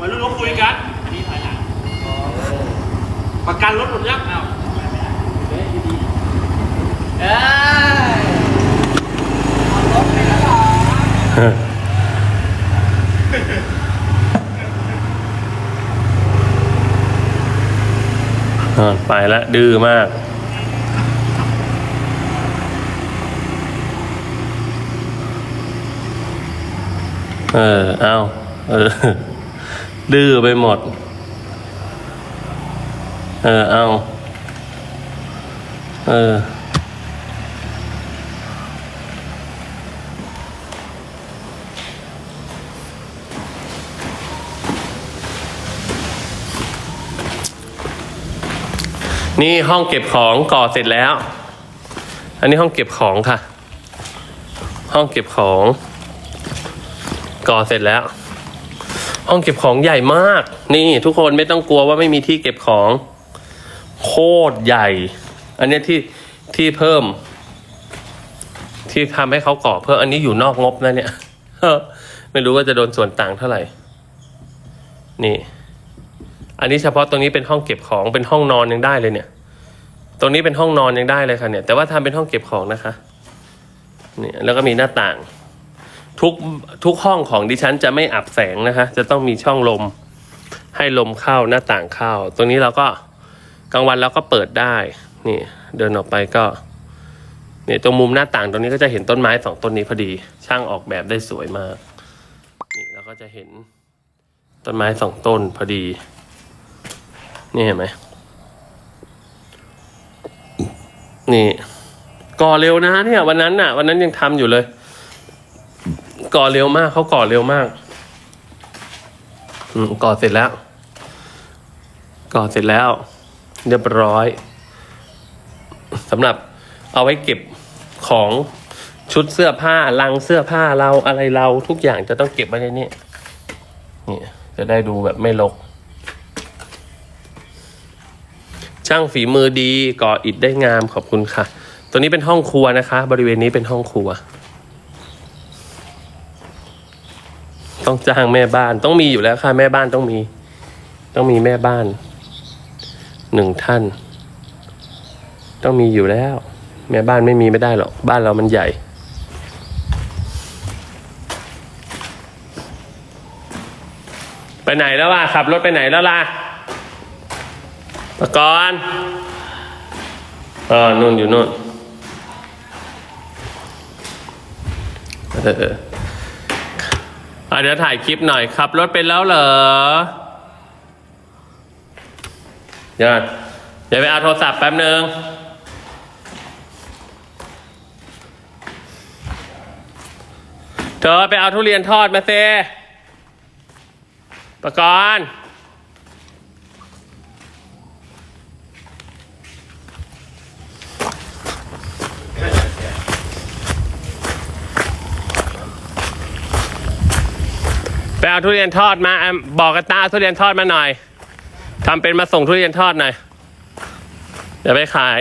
วัยรุ่นเขาคุยกันนี่ถอยหลังประกันรถหมดยังเอาเอ้ยเอารถไปแล้วเหรอไปละดื้อมาก เออ เอาเออ ดื้อไปหมด เออ เอา เออ นี่ห้องเก็บของก่อเสร็จแล้ว อันนี้ห้องเก็บของค่ะ ห้องเก็บของ ก่อเสร็จแล้ว ห้องเก็บของใหญ่มาก นี่ทุกคนไม่ต้องกลัวว่าไม่มีที่เก็บของ โคตรใหญ่ อันนี้ที่ที่เพิ่ม ที่ทำให้เขาก่อเพิ่มอันนี้อยู่นอกงบนะเนี่ยไม่รู้ว่าจะโดนส่วนต่างเท่าไหร่ นี่ อันนี้เฉพาะตรงนี้เป็นห้องเก็บของเป็นห้องนอนยังได้เลยเนี่ย ตรงนี้เป็นห้องนอนยังได้เลยค่ะเนี่ย แต่ว่าทำเป็นห้องเก็บของนะคะ เนี่ยแล้วก็มีหน้าต่าง ทุกทุกห้องของดิฉันจะไม่อับแสงนะคะ จะต้องมีช่องลมให้ลมเข้าหน้าต่างเข้า ตรงนี้เราก็กลางวันเราก็เปิดได้ นี่ เดินออกไปก็เนี่ยตรงมุมหน้าต่างตรงนี้ก็จะเห็นต้นไม้สองต้นนี้พอดี ช่างออกแบบได้สวยมาก นี่เราก็จะเห็นต้นไม้สองต้นพอดี นี่เห็นไหม นี่ ก่อเร็วนะเนี่ยวันนั้นน่ะ วันนั้นยังทำอยู่เลย ก่อเร็วมากเขาก่อเร็วมาก อืมก่อเสร็จแล้ว ก่อเสร็จแล้ว เรียบร้อยสำหรับเอาไว้เก็บของชุดเสื้อผ้าลังเสื้อผ้าเราอะไรเราทุกอย่างจะต้องเก็บไว้ในนี้นี่จะได้ดูแบบไม่รกช่างฝีมือดีก่ออิฐได้งามขอบคุณค่ะ ตัวนี้เป็นห้องครัวนะคะ บริเวณนี้เป็นห้องครัว ต้องจ้างแม่บ้าน ต้องมีอยู่แล้วค่ะแม่บ้านต้องมี ต้องมีแม่บ้านหนึ่งท่าน ต้องมีอยู่แล้ว แม่บ้านไม่มีไม่ได้หรอกบ้านเรามันใหญ่ ไปไหนแล้วล่ะขับรถไปไหนแล้วล่ะปกรณ์เออนู่นอยู่นู่น เออ อะเดี๋ยวถ่ายคลิปหน่อยขับรถเป็นแล้วเหรอเดี๋ยวก่อนเดี๋ยวไปเอาโทรศัพท์แป๊บนึงเธอไปเอาทุเรียนทอดมาเซปกรณ์ ไปเอาทุเรียนทอดมาบอกกันตาเอาทุเรียนทอดมาหน่อยทำเป็นมาส่งทุเรียนทอดหน่อยเดี๋ยวไปขาย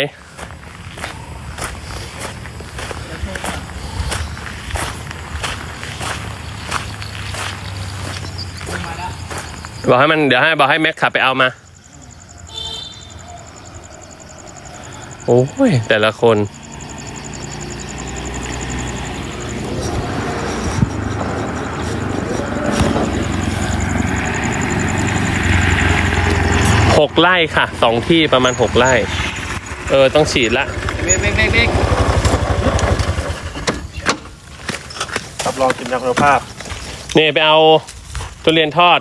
บอกให้มันเดี๋ยวให้บอกให้แม็กขับไปเอามา โอ้ยแต่ละคน หกไร่ค่ะสองที่ประมาณหกไร่ เออ ต้องฉีดละเบ๊กเบ๊กเบ๊กเบ๊กรับรองกินคุณภาพ นี่ไปเอาทุเรียนทอด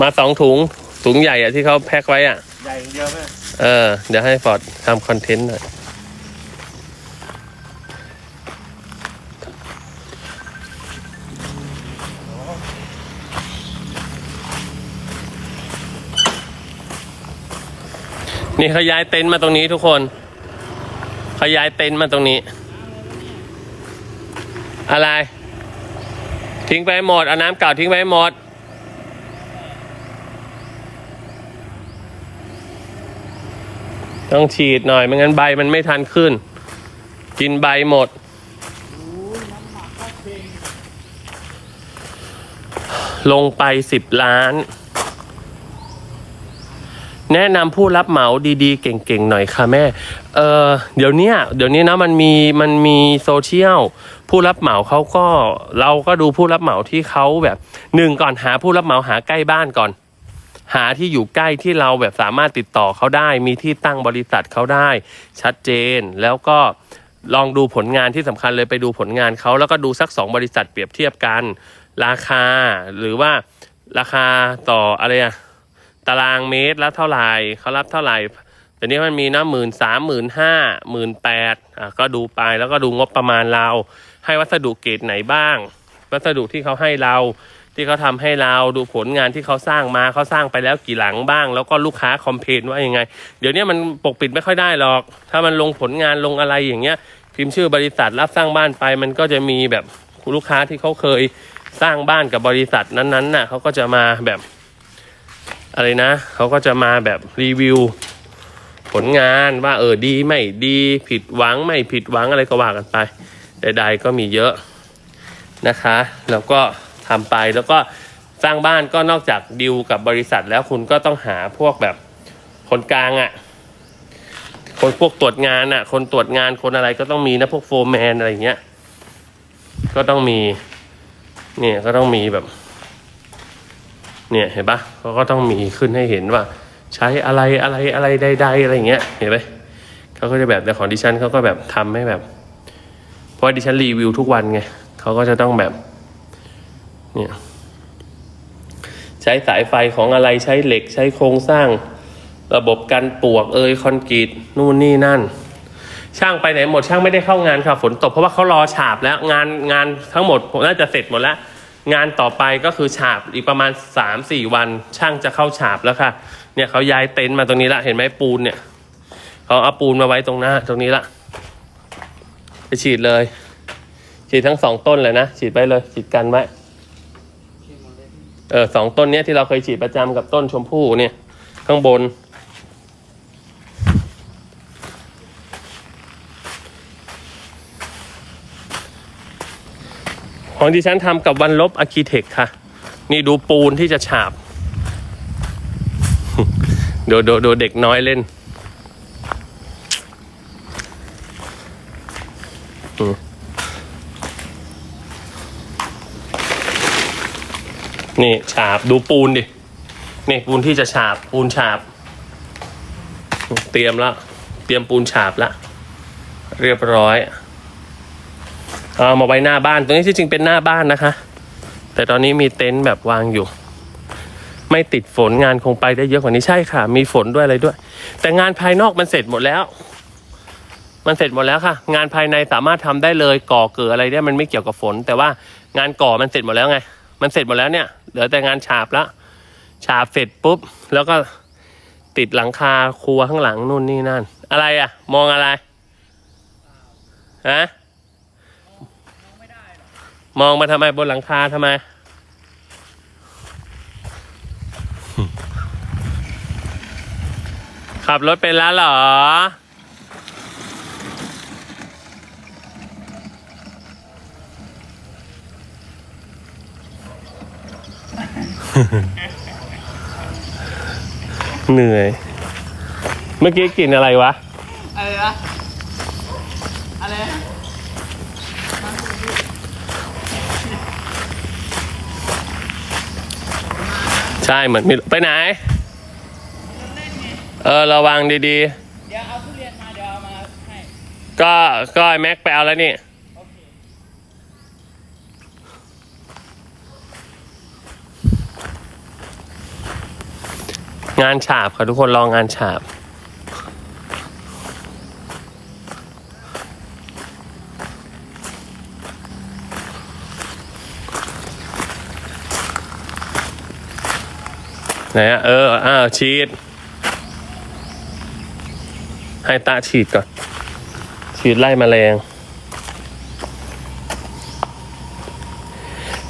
มาสองถุง ถุงใหญ่อะที่เขาแพ็คไว้อะใหญ่อย่างเดียวแม่เออ เดี๋ยวให้ฟอร์ดทำคอนเทนต์หน่อย นี่เขาย้ายเต็นท์มาตรงนี้ทุกคนเขาย้ายเต็นท์มาตรงนี้ อะไร ทิ้งไปหมดเอาน้ำเก่าทิ้งไปหมดต้องฉีดหน่อยไม่งั้นใบมันไม่ทันขึ้น กินใบหมด ลงไปสิบล้าน แนะนำผู้รับเหมาดีๆ เก่งๆหน่อยค่ะแม่ เออเดี๋ยวนี้เดี๋ยวนี้นะมันมีมันมีโซเชียลผู้รับเหมาเขาก็เราก็ดูผู้รับเหมาที่เขาแบบหนึ่งก่อนหาผู้รับเหมาหาใกล้บ้านก่อน หาที่อยู่ใกล้ที่เราแบบสามารถติดต่อเขาได้ มีที่ตั้งบริษัทเขาได้ ชัดเจนแล้วก็ลองดูผลงานที่สำคัญเลยไปดูผลงานเขาแล้วก็ดูสักสองบริษัทเปรียบเทียบกัน ราคาหรือว่าราคาต่ออะไรอะ ตารางเมตรละเท่าไหร่เขารับเท่าไหร่แต่นี้มันมีนะหมื่นสามหมื่นห้าหมื่นแปดอะก็ดูไปแล้วก็ดูงบประมาณเรา ให้วัสดุเกรดไหนบ้าง วัสดุที่เขาให้เรา ที่เขาทำให้เราดูผลงานที่เขาสร้างมาเขาสร้างไปแล้วกี่หลังบ้าง แล้วก็ลูกค้าคอมเพลนว่ายังไง เดี๋ยวนี้มันปกปิดไม่ค่อยได้หรอก ถ้ามันลงผลงานลงอะไรอย่างเงี้ยพิมพ์ชื่อบริษัทรับสร้างบ้านไป มันก็จะมีแบบลูกค้าที่เขาเคยสร้างบ้านกับบริษัทนั้นๆน่ะเขาก็จะมาแบบ อะไรนะเขาก็จะมาแบบรีวิว ผลงานว่าเออดีไม่ดีผิดหวังไม่ผิดหวังอะไรก็ว่ากันไปใดๆก็มีเยอะนะคะ แล้วก็ทำไปแล้วก็สร้างบ้านก็นอกจากดิวกับบริษัทแล้วคุณก็ต้องหาพวกแบบคนกลางอะ่ะ คนพวกตรวจงานอะ่ะ คนตรวจงานคนอะไรก็ต้องมีนะพวกโฟร์แมนอะไรเงี้ย ก็ต้องมี เนี่ยก็ต้องมีแบบ เนี่ยเห็นปะเขาก็ต้องมีขึ้นให้เห็นว่า ใช้อะไรอะไรอะไรใดๆอะไรอย่างเงี้ยเห็นไหมเขาก็จะแบบแต่ของดิฉันเขาก็แบบทำให้แบบ เพราะว่าดิฉันรีวิวทุกวันไงเขาก็จะต้องแบบเนี่ยใช้สายไฟของอะไรใช้เหล็กใช้โครงสร้าง ระบบกันปวกเอยคอนกรีตนู่นนี่นั่น ช่างไปไหนหมดช่างไม่ได้เข้างานค่ะฝนตกเพราะว่าเขารอฉาบแล้วงานงานทั้งหมดน่าจะเสร็จหมดแล้ว งานต่อไปก็คือฉาบอีกประมาณสามสี่วัน ช่างจะเข้าฉาบแล้วค่ะ เนี่ยเขาย้ายเต็นท์มาตรงนี้ละเห็นไหมปูนเนี่ยเขาเอาปูนมาไว้ตรงหน้าตรงนี้ละไปฉีดเลย ฉีดทั้งสองต้นเลยนะฉีดไปเลย ฉีดกันไว้เออสองต้นเนี้ยที่เราเคยฉีดประจำกับต้นชมพู่เนี่ย ข้างบน ของดิฉันทำกับวันลบอะคีเทคค่ะ นี่ดูปูนที่จะฉาบดูดูดูเด็กน้อยเล่นนี่ฉาบดูปูนดินี่ปูนที่จะฉาบปูนฉาบ เตรียมแล้วเตรียมปูนฉาบละเรียบร้อย เอามาไว้หน้าบ้านตรงนี้ที่จริงเป็นหน้าบ้านนะคะ แต่ตอนนี้มีเต็นท์แบบวางอยู่ ไม่ติดฝนงานคงไปได้เยอะกว่านี้ใช่ค่ะ มีฝนด้วยอะไรด้วย แต่งานภายนอกมันเสร็จหมดแล้ว มันเสร็จหมดแล้วค่ะ งานภายในสามารถทำได้เลยก่อเกิดอะไรเนี่ยมันไม่เกี่ยวกับฝน แต่ว่างานก่อมันเสร็จหมดแล้วไง มันเสร็จหมดแล้วเนี่ยเหลือแต่งานฉาบละฉาบเสร็จปุ๊บ แล้วก็ติดหลังคาครัวข้างหลังนู่นนี่นั่น อะไรอะมองอะไรฮะ มองมาทำไมบนหลังคาทำไม ขับรถเป็นแล้วเหรอ เหนื่อย เมื่อกี้กินอะไรวะ อะไรนะอะไรนะ ใช่เหมือนมีไปไหนเล่นไงเออระวังดีเดี๋ยวเอาทุเรียนมาเดี๋ยวเอามาให้ๆ ก็ก็ไอ้แม็กไปเอาแล้วนี่ โอเคงานฉาบค่ะทุกคนลองงานฉาบ ไหนอะเอออ้าวฉีด ให้ตาฉีดก่อน ฉีดไล่แมลง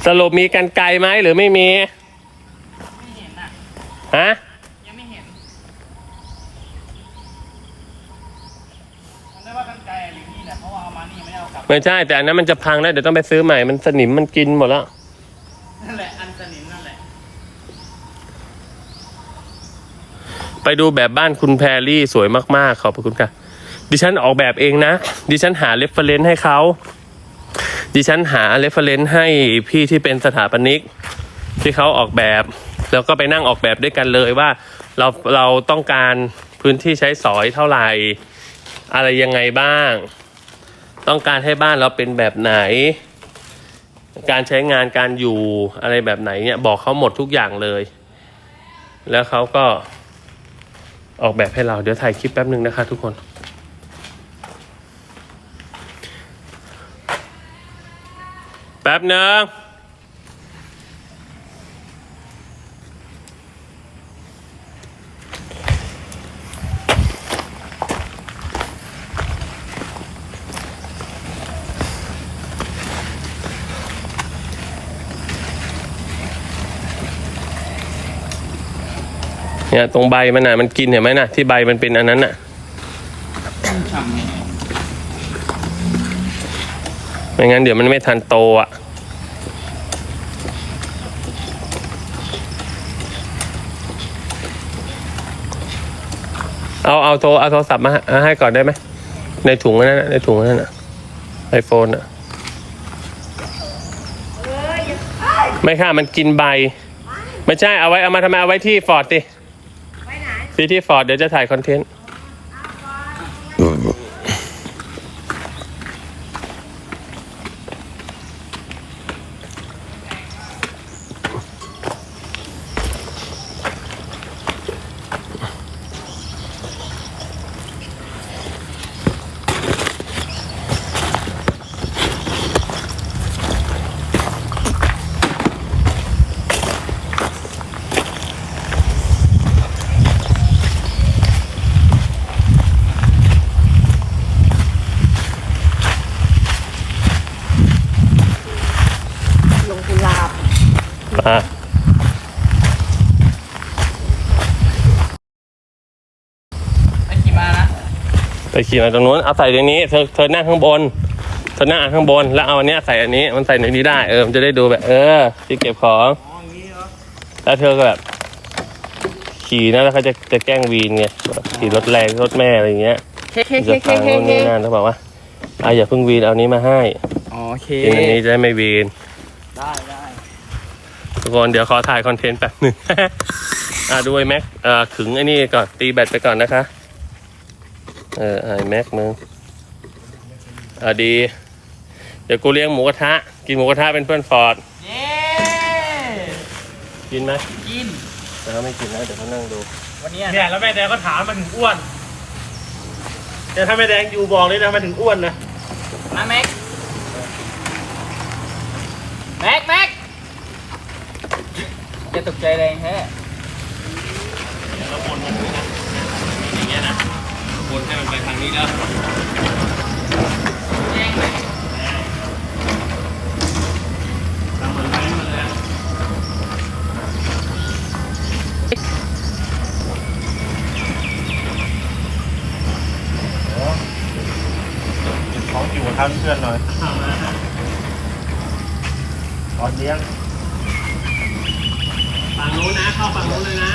สรุปมีกันไกลไหมหรือไม่มีไม่เห็นอะฮะยังไม่เห็นมันได้ว่ากันไกลอะอยู่นี่แหละเพราะว่าเอามานี่ไม่ได้เอากลับไม่ใช่แต่อันนั้นมันจะพังนะเดี๋ยวต้องไปซื้อใหม่มันสนิมมันกินหมดแล้วนั่นแหละอันสนิมนั่นแหละ ไปดูแบบบ้านคุณแพรรี่สวยมากๆ ขอบคุณค่ะ ดิฉันออกแบบเองนะ ดิฉันหาเรฟเฟรนซ์ให้เขา ดิฉันหาเรฟเฟรนซ์ให้พี่ที่เป็นสถาปนิก ที่เขาออกแบบ แล้วก็ไปนั่งออกแบบด้วยกันเลยว่า เราเราต้องการพื้นที่ใช้สอยเท่าไหร่ อะไรยังไงบ้าง ต้องการให้บ้านเราเป็นแบบไหน การใช้งานการอยู่อะไรแบบไหนเนี่ยบอกเขาหมดทุกอย่างเลย แล้วเขาก็ ออกแบบให้เราเดี๋ยวถ่ายคลิปแป๊บหนึ่งนะคะทุกคนแป๊บหนึ่ง เนี่ยตรงใบมันน่ะมันกินเห็นไหมน่ะที่ใบมันเป็นอันนั้นน่ะไม่งั้นเดี๋ยวมันไม่ทันโตอะเอาเอาโทรเอาโทรศัพท์มาให้ก่อนได้ไหมในถุงนั้นน่ะในถุงนั้นน่ะไอโฟนอะไม่ค่ะมันกินใบ ไม่ใช่เอาไว้เอามาทำไมเอาไว้ที่ฟอร์ดดิ พี่ที่ฟอร์ดเดี๋ยวจะถ่ายคอนเทนต์ ลงกุหลาบ อะ ไอ้ขี่มานะ ไปขี่มาตรงนู้นเอาใส่ในนี้เธอเธอนั่งข้างบนเธอนั่งข้างบน แล้วเอาอันเนี้ยใส่อันนี้มันใส่ในนี้ได้เออมันจะได้ดูแบบ เออที่เก็บของอ๋ออย่างนี้เหรอแล้วเธอก็แบบ ขี่นะแล้วเขาจะจะแกล้งวีนไงแบบขี่รถแรงรถแม่อะไรอย่างเงี้ยเคเคเคจะเคพังเคโน่นเคนี่นั่นเขาบอกว่าอะอย่าเพิ่งวีนเอานี้มาให้โอเคกินอันนี้จะได้ไม่วีนได้ได้ทุกคนเดี๋ยวขอถ่ายคอนเทนต์แป๊บหนึ่งอะดูไอ้แม็กอ่าขึงไอ้นี่ก่อนตีแบตไปก่อนนะคะ เออไอ้แม็กมึงอะดี เดี๋ยวกูเลี้ยงหมูกระทะ กินหมูกระทะเป็นเพื่อนฟอร์ด เย้กินไหมกิน แต่เขาไม่กินนะเดี๋ยวเขานั่งดู วันนี้เนี่ยแล้วแม่แดงก็ถามมันถึงอ้วนแต่ถ้าแม่แดงอยู่บอกเลยนะมันถึงอ้วนนะมาแม็ก แม็ก แม็กอย่าตกใจแรงแท้เดี๋ยวเราบนมันด้วยนะอย่างเงี้ยนะ นให้มันไปทางนี้แล้วแจ้งไหมทำเหมือนไม้มาเลยอะของอยู่ทางเพื่อนหน่อยตอนเลี้ยงฝั่งนู้นนะ เข้าฝั่งนู้นเลยนะ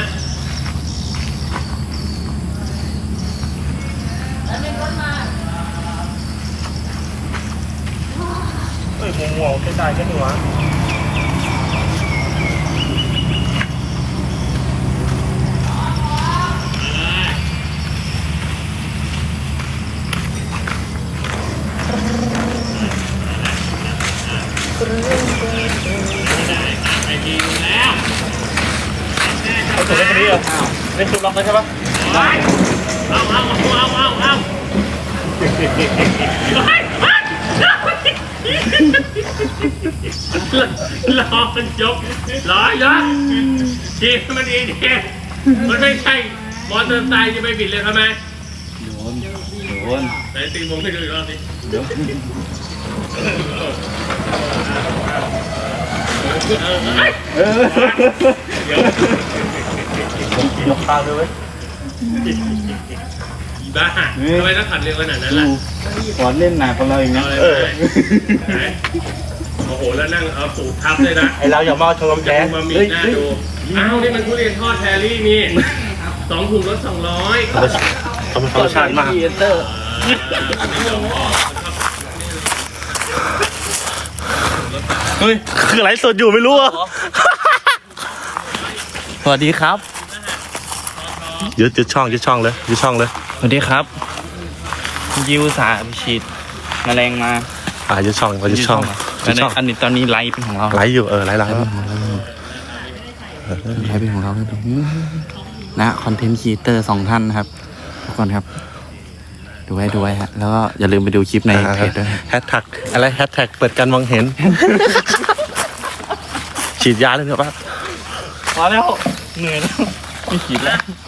เอ้ยงงๆเป็นได้แค่หนูวะเอาถูกได้แค่นี้เหรอเล่นชุดล็อกเลยใช่ปะเอาเอาเอาเอาเอาเอา รอมันจบรอยกจีมันดีดีมันไม่ใช่มอเตอร์ไซค์จะไปบิดเลยทำไมโดนโดนไหนตีวงให้ดูอีกรอบสิเดี๋ยวเออเฮ้ยเออเดี๋ยวยกตาเลยเว้ยอีบ้าทำไมต้องขัดเร็วขนาดนั้นล่ะขอเล่นหนักของเราอีกนะเอาเลยไหน โอ้โห แล้วนั่งเอาสูตรทับเลยนะไอเราอย่ามาชมจะแกมามีหน้าดูอ้าวนี่มันทุเรียนทอดแพรรี่นี่สองถุงลดสองร้อยธรรมชาติมากพีเตอร์เฮ้ย คือไลฟ์สดอยู่ไม่รู้อะสวัสดีครับ ยึดยึดช่องยึดช่องเลยยึดช่องเลย สวัสดีครับ ยิวสาไปฉีดแมลงมา อ่ายึดช่องยึดช่องอัยึนดนี้ช่องอันนี้ตอนนี้ไลฟ์เป็นของเราไลฟ์อยู่เออไลฟ์ไลฟ์ไลฟ์เป็นของเรานะคอนเทนต์ครีเอเตอร์สองท่านนะครับทุกคนครับดูไว้ดูไว้ฮะแล้วก็อย่าลืมไปดูคลิปในเพจด้วยแฮชแท็กอะไรแฮชแท็กเปิดการมองเห็น ฉีดยาเลยเนี่ยป่ะพอแล้วเหนื่อยแล้วไม่ฉีดแล้วเ